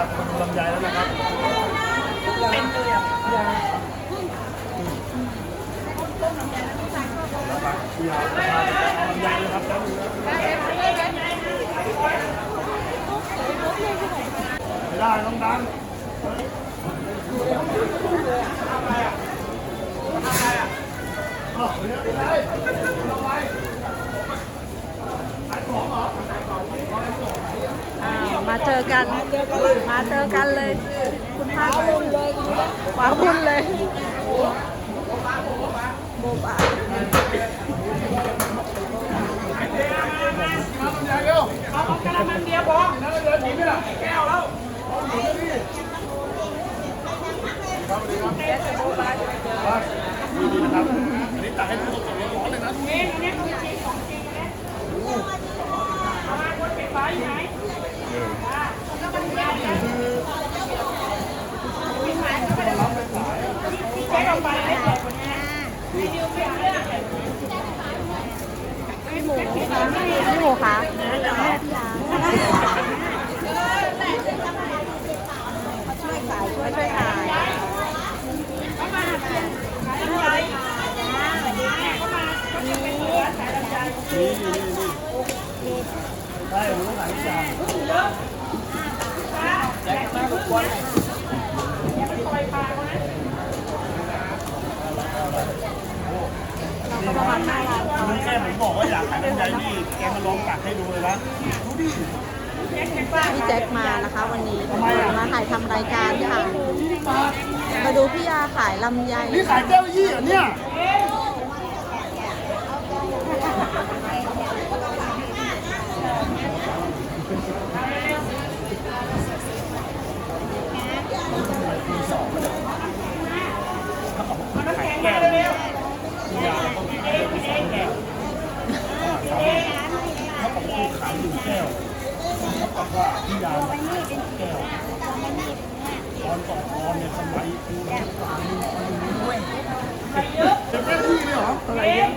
พี่ยาจะพาคุณลำไยแล้วนะครับเต็มเลยอะพี่ยาจะพาเอาลำไยนะครับแล้วไม่ได้ต้องดันอ๋อไม่ได้เอาไว้ายของเหรอ อ่า มาเจอกัน มาเจอกันเลย คุณป้าบุญเลยขวาบุญเลยโบบาลำไยเร็วเอาเอากระมังเดียวพอนั่นเดินหนีไปละแก้วแล้วครับนี่นะครับอันนี้ตักให้ทุกคนร้อนเลยนะเองอันนี้ของจริงของจริงนะเอามาคนปิดฝาอยู่ไหน พี่แจ๊คเอาไปให้แจกคนนี้รีวิวไปเรื่อง พี่หมูค่ะ ลำไยสวัสดีแม่เข้ามาก็จะเป็นเนื้อขายลำไยนี่นี่นี่ใช่ผมต้องหาที่จานพึ่งเยอะแจกมาทุกคนอย่าไปต่อยปากเขานะเราก็ประมาณห้าล้านคือแค่ผมบอกว่าอยากขายลำไยนี่แกมาลองตักให้ดูเลยนะดูดิแจ็คแจ็คบ้าพี่แจ็คมานะคะวันนี้มาถ่ายทำรายการค่ะมาดูพี่ยาขายลำไยนี่ขายแก้วยี่เหรอเนี่ยขายแก้วเยาเขาขายไปสองแก้วเขาบอกว่าขายหนึ่งแก้วเขาบอกว่าพี่ยาแก้วตอนก่อนตอนเนี่ยสมัยคือ ใครเยอะ จะแก้ที่เลยเหรออะไรเนี่ย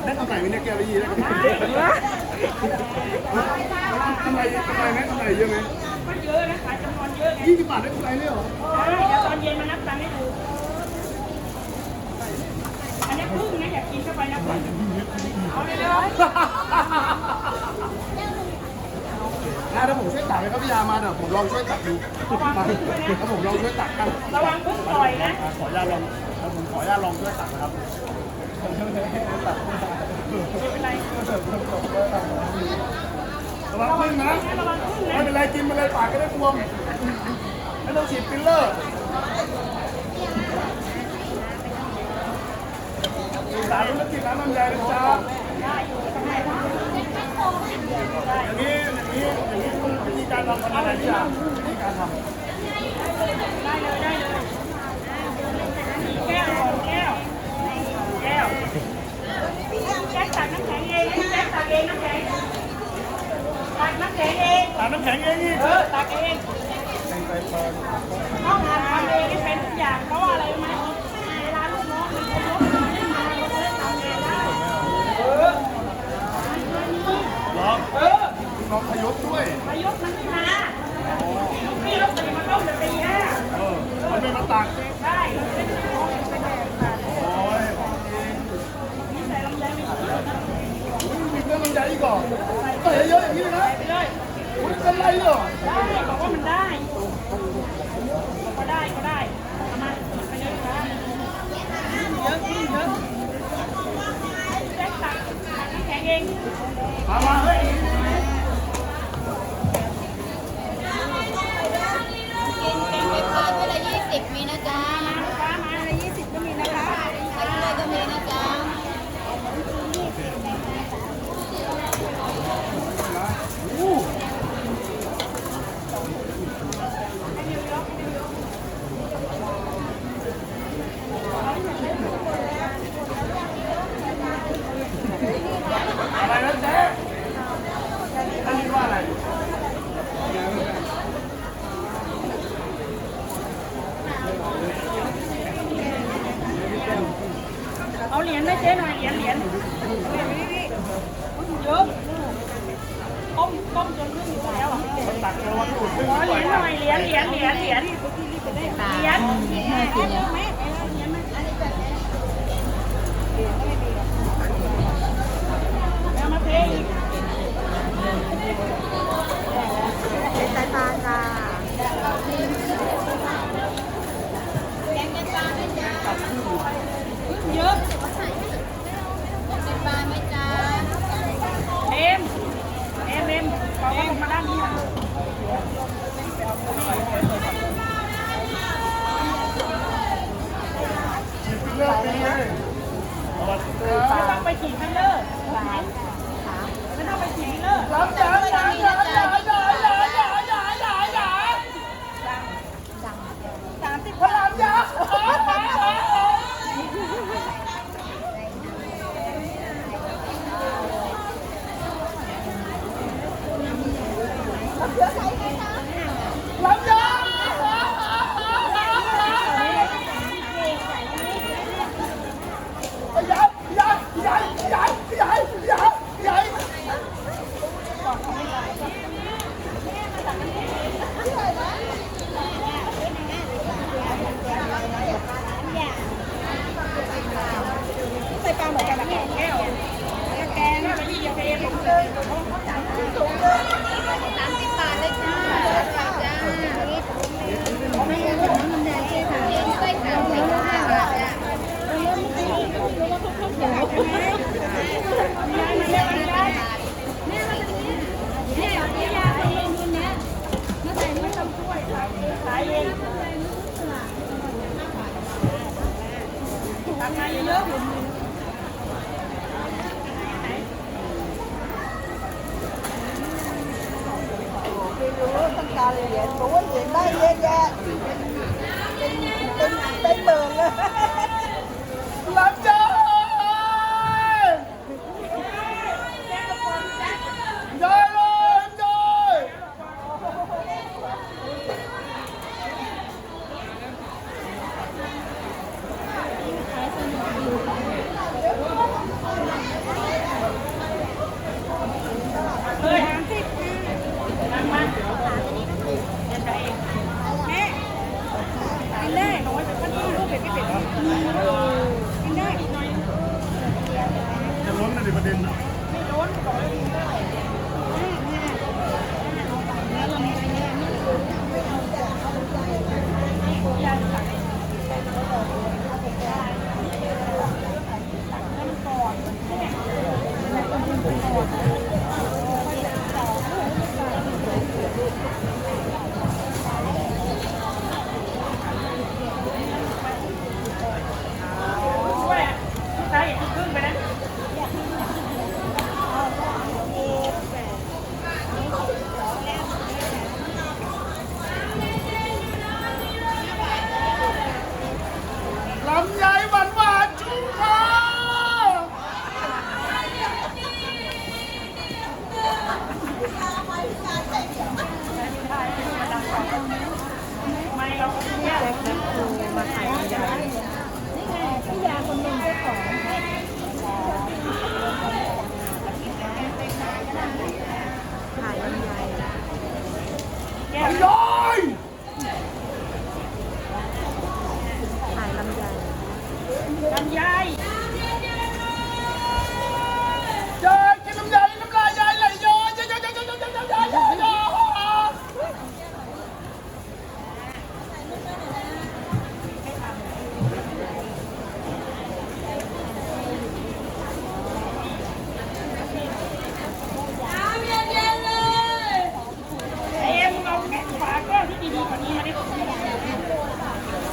ได้ กำไรไหมเนี่ยแก้วละยี่ได้กำไรกำไรกำไรไหมกำไรเยอะไหมมันเยอะนะขายจำนวนเยอะไงยี่สิบบาทได้กำไรเลยเหรอเดี๋ยวตอนเย็นมานับตังค์ให้ดู อันนี้พึ่งนะอยากกินเข้าไปนะพึ่งเอาเลยเลยนะถ้าผมช่วยตักเลยครับพี่ยามาเดี๋ยวผมลองช่วยตักดูถ้าผมลองช่วยตักกันระวังพึ่งต่อยนะ ขออนุญาตลองแล้วผมขออนุญาตลองช่วยตักนะครับไม่เป็นไระวังพึ่งนะไม่เป็นไรกินมาเลยปากก็ได้บวมไม่ต้องฉีดฟิลเลอร์สายธุรกิจร้านลำไยนะจ๊ะอย่างนี้อย่างนี้อย่างนี้ต้องวิธีการทำเป็นอะไรพี่ยาวิธีการทำ ได้เลยได้เลยแก้วก่อนแก้วแก้วแจ็คตักน้ำแข็งเองแจ็คตักเองน้ำแข็งตักน้ำแข็งเอง ตาน้ำแข็งเองอีกเออตักเองต้องทำเองให้เป็นทุกอย่างเพราะว่าอะไรรู้ไหมเวลาลูกน้องมันยกมือขึ้นมาเราจะได้ทำเองได้เออเหรอเออน้องพยศด้วยมายกมันขึ้นมาพี่เราตื่นมาต้มแต่ตีห้าเออมันไม่มาตักได้เราจะได้ของเป็นแดงค่ะโอ้ยนี่ใส่ลำไยไม่ถึงมีเครื่อนใหญ่อีกเหรอเตะเยอะอย่างนี้เลยนะ เลยอุ้ยเป็นไรเหรอได้บอกว่ามันได้ก็ได้ก็ได้มาไปเยครับเยอะขึ้นเยอะแจ็คตักตักน้ำแข็งเองมามาเฮ้ยเก่งๆค่ะถ้วยละยี่สิบมีนะจ๊ะมาลูกค้ามา là diện của anh diện đó về ra tin tin tin mường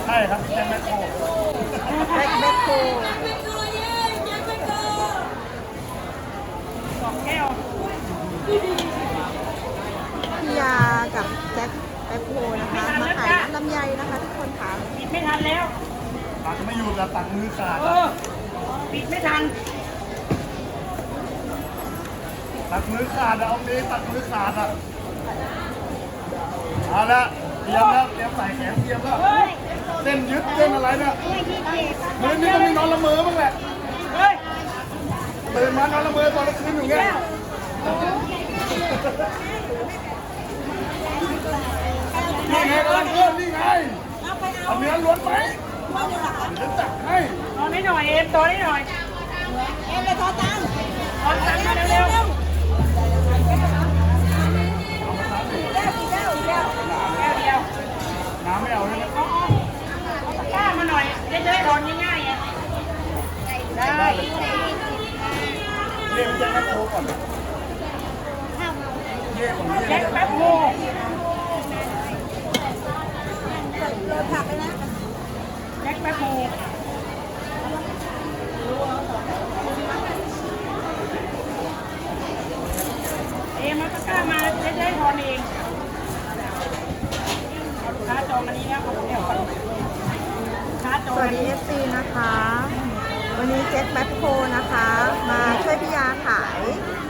ใช่ครับแจ็คแมคโครแบ็คแบ็คโคสองแก้วพี่ยากับแจ็คแบ็คโคนะคะ มาขายลำไยนะคะทุกคนค่ะปิดไม่ทันแล้วตักไม่อยู่ละวตักมือขาดปิดไม่ทันตัดมือขาดอะเอาดีตัดมือขาดอะเอาละเตรียมแล้วเตรียมใส่แขนเตรียมแล้ว เต้นยึดเต้นอะไรเนี่ยเมือนี่ก็มีนอนละเมอบ้างแหละเฮ้ยตื่นมานอนละเมอตอนกลางคืนอยู่เงี้ยนี่ไงกังเพิ่มนี่ไงเอาเนื้อล้วนไปเตอนนี้หน่อยเอ็มตอนนี้หน่อยเอ็มไปทอตังทอตังาเร็วน้ำไม่เอาใช่ไหม มาหน่อยจะได้ทอนง่ายๆไงได้เรียกแจ็คแป๊บโคก่อนเรียกก่อนเรีแจ็ยคกแป๊บโฮ โรยผักเลยนะ แจ็คแป๊บโฮเอ็มเอาตะกร้ามาจะได้ทอนเองเอาลูกค้าจองอันนี้แล้วเอาเดี๋ยวก่อนลูกค้าจอง สวั อั ส น ดี นี้ FC นะคะ วันนี้เจ็ตแบ็คโคนะคะ มาช่วยพี่ยาขาย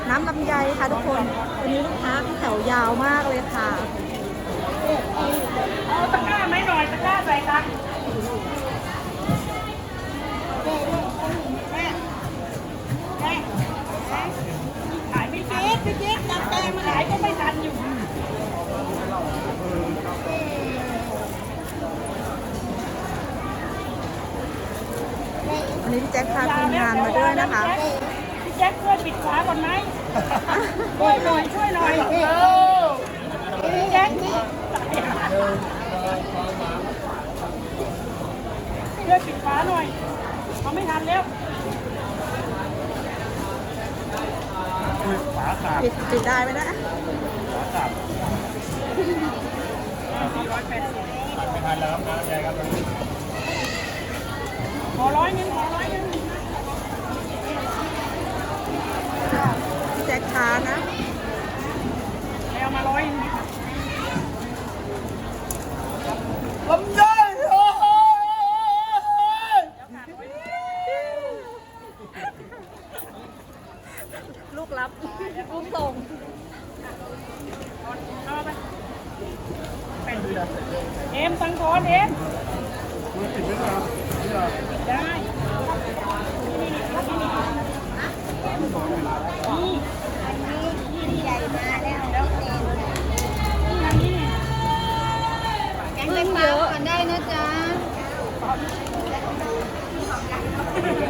น้ำลำไยค่ะทุกคน วันนี้ลูกค้าแถวยาวมากเลยค่ะ เอาตะกร้าไหมหน่อยตะกร้าใส่ตังค์แม่แม่ขายไม่ทันพี่เจ๊จับแตงมาขายก็ไม่ทันอยู่ วันนี้พี่แจ็คพาทีมงานมาด้วยนะคะ พี่แจ็คช่วยปิดฝาก่อนไหมช่วยหน่อยช่วยหน่อยพี่แจ็คช่วยปิดฝาหน่อยเขาไม่ทันแล้ว คุยฝาขาด ปิดปิดได้ไหมนะฝาขาดสี่ร้อยแปดสิบไม่ทันแล้วครับนะยายครับขอร้อยหนึงขอร้อยหนึงพี่แจ็คช้านะเอามาร้อยหนึงลำไยโอ้ย ลูกรับลูกส่ง เอาไป เป็นเอ็มตังทอนเอ็มคุยติดไหมครับนี่เหรอได้นี่นี่นี่นี่นี่อันนี้ที่ใหญ่มาแล้วแล้วนี่อันนี้นี่แกงไตปลากันได้นะจ๊ะ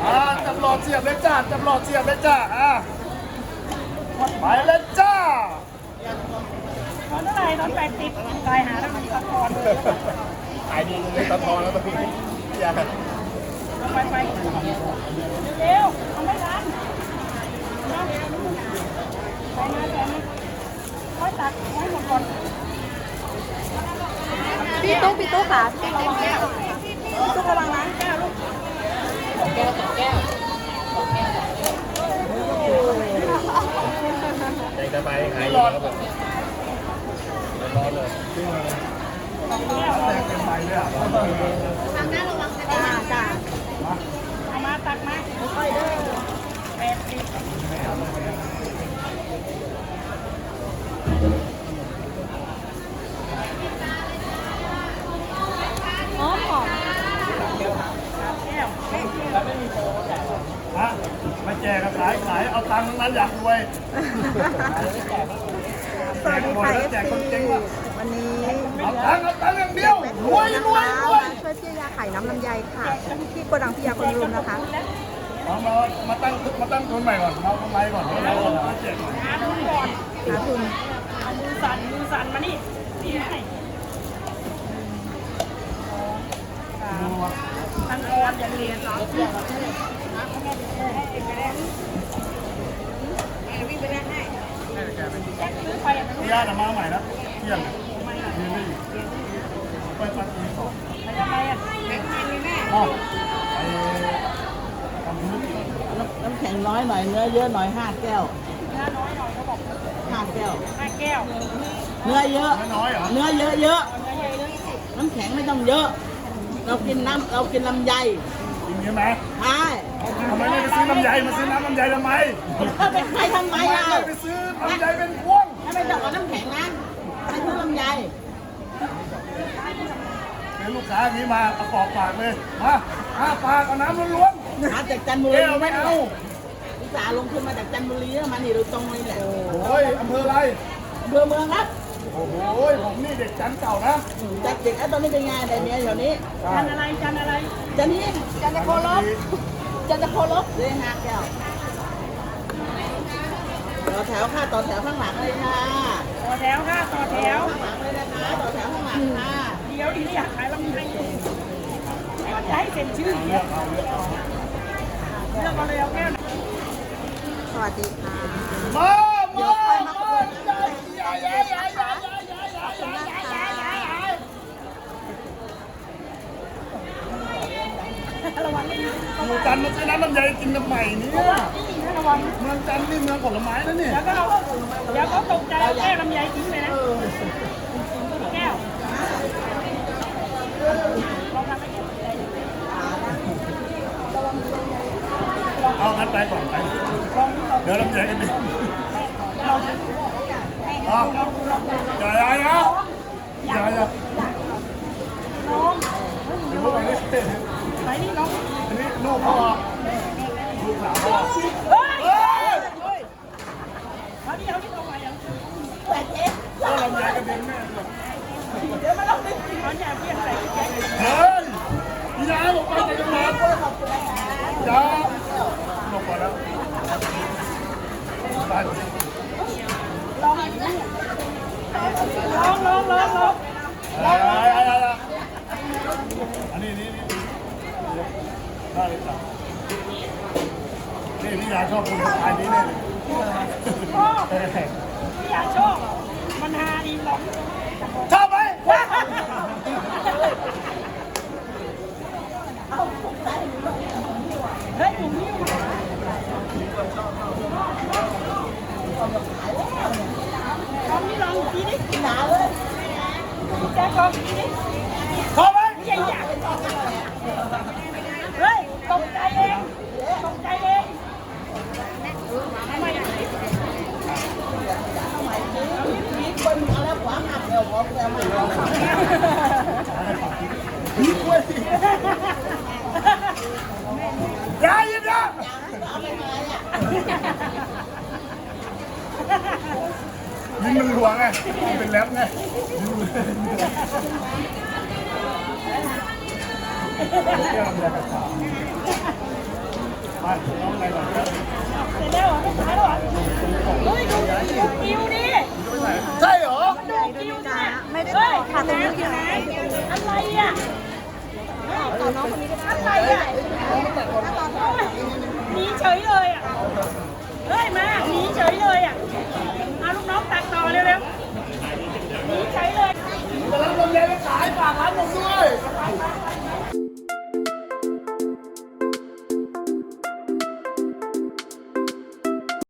อ่าจับหลอดเสียบเลยจ้าจับหลอดเสียบเลยจ้าอะไปเลยจ้าต อนเท่าไหร่ตอนแปดสิบตายหาแล้วมันตะกอนขายดีเลยตะทอนแล้วตะพีอย่าไปไปเร็วเอาไม่ทันไปมาไปมาค่อยตักไว้หมดก่อนพี่ตุ๊กพี่ตุ๊กค่ะพี่ตุ๊กระวังนะพี่ตุ๊กระวังนะแก้วลูกใจจะไปขายหลอดร้ อนเลยแก้วแตกเป็นใบเลยอะทางหน้าระวังนะจ้าจ๊ะจ้าเอามาตักมาค่อยๆเด้อแปดสิบ หอมหอม แก้ว ฮะมาแจกขายขายเอาตังค์นั้นอยากรวย สวัสดีค่ะ แจกคน FC เก่งว่ะ วันนี้ เอาตังค์เอาตังค์อย่างเดียว เป็น ร โค วย นะ รวย คะ รวย มาช่วยพี่ยาขายน้ำลำไยค่ะ ที่โกดังพี่ยาคนรุมนะคะมามามาตั้งมาตั้งทุนใหม่ก่อนเอากำไรก่อนเอากำไรก่อนเอาแจกก่อนหาทุนก่อนหาทุนเอามือสั่นมือสั่นมานี่นี่ให้ดูว่าทันออนอย่าเรียนเหรอให้เองไปแล้ววิ่งไปแล้วให้แจ็คซื้อไปอะมันพี่ย่าจะมาใหม่นะเที่ยงทำไมล่ะยืนไม่อยู่ไปปัดอีกสองไปทำไมอะแม็กซ์มีแม่อ๋อไปทำธุรกิจ น้ำแข็งน้อยหน่อยเนื้อเยอะหน่อยห้าแก้วเนื้อน้อยหน่อยเขาบอกห้าแก้วห้าแก้วเนื้อเยอะน้อยเหรอเนื้อเยอะเยอะเนื้อใหญ่เนื้อสิบน้ำแข็งไม่ต้องเยอะ เรากินน้ำเรากินลำไยจริงใช่ไหมใช่ทำไมไม่ไปซื้อลำไยมาซื้อน้ำลำไยทำไมเอาไปขายทำไมทำไมเราไม่ไปซื้อลำไยเป็นพวงถ้าไม่ต้องเอาน้ำแข็งนะให้ซื้อลำไยเป็นลูกค้าที่มาเอาปอกปากเลยมา อ้าปากเอาน้ำล้วนมาจากจันทๆบุเอ้รีเอาไม่เอาอุตส่าห์ลงทุนมาจากจันทบุรีแล้วมานี่โดยตรงเลยแหละโอ้ยอำเภออะไรอำเภอเมืองครับอโอ้โหผมนี่เด็กชั้นเก่านะจัดเด็กไอ้ตอนนี้เป็นไงแต่เมียแถวนี้ จันอะไรจันอะไรจันนี่จันจะโคลบจันจะโคลบเลยฮะแก้วต่อแถวค่ะต่อแถวข้างหลังเลยค่ะ ก็จะให้เซ็นชื่อเดียเลือกมาเลยเอาแก้วนะสวัสดีค่ะมาเดี๋ยวค่อยมาคุยกันนะคะระวังนี่อยู่จันทร์มาซื้อน้ำลำไยกินน้ำใหม่เนี่ยระวังเมืองจันทร์นี่เมืองผลไม้นะเนี่ยแล้วก็เอาเดี๋ยวเขาตกใจเอาแก้วลำไยทิ้งเลยนะแก้วลองทำให้แก้ว เอางั้น ไปก่อนไปเดี๋ยวลำไยกันดิอ๋อย่าอย่าอย่าอย่าอย่าน้องเดี๋ยวพวกเราเนี่ยไหนนี่น้องอันนี้ลูกพ่อลูกสาวพ่อเฮ้ยเฮ้ยเฮ้ยเอาดิเอาดิเอาไปเอาก็ลำไยกันเองแม่เดี๋ยวมาลองดิขออย่าเพี้ยนใส่เฮ้ยพี่ยาบอกไปใจกันหมดยาบอกก่อนแล้วไป ลองลองลองลองลองอันนี้นี่นี่ได้เลยจ้ะนี่พี่ยาชอบคนสไตล์นี้เลยชอบไม่อยากชอบมันฮาดีลองชอบไหม เฮ้ยผมนี่มาลองนี่ลอง อีกทีดิหนาเล ยิ้มมันหลวงไงเป็นแรปไงใช่เหรอ ไม่ได้บอกค่ตรงนี้อยู่ไนอะไรอะต่อน้องคนนี้ก็อะไรอะหนีเฉยเลยอะ เฮ้ยมาหนีเฉยเลยอะเอาลูกน้องตัดต่อเร็วๆหนีเฉยเลยจะรับลมแรงไปขายฝากร้านผมด้วย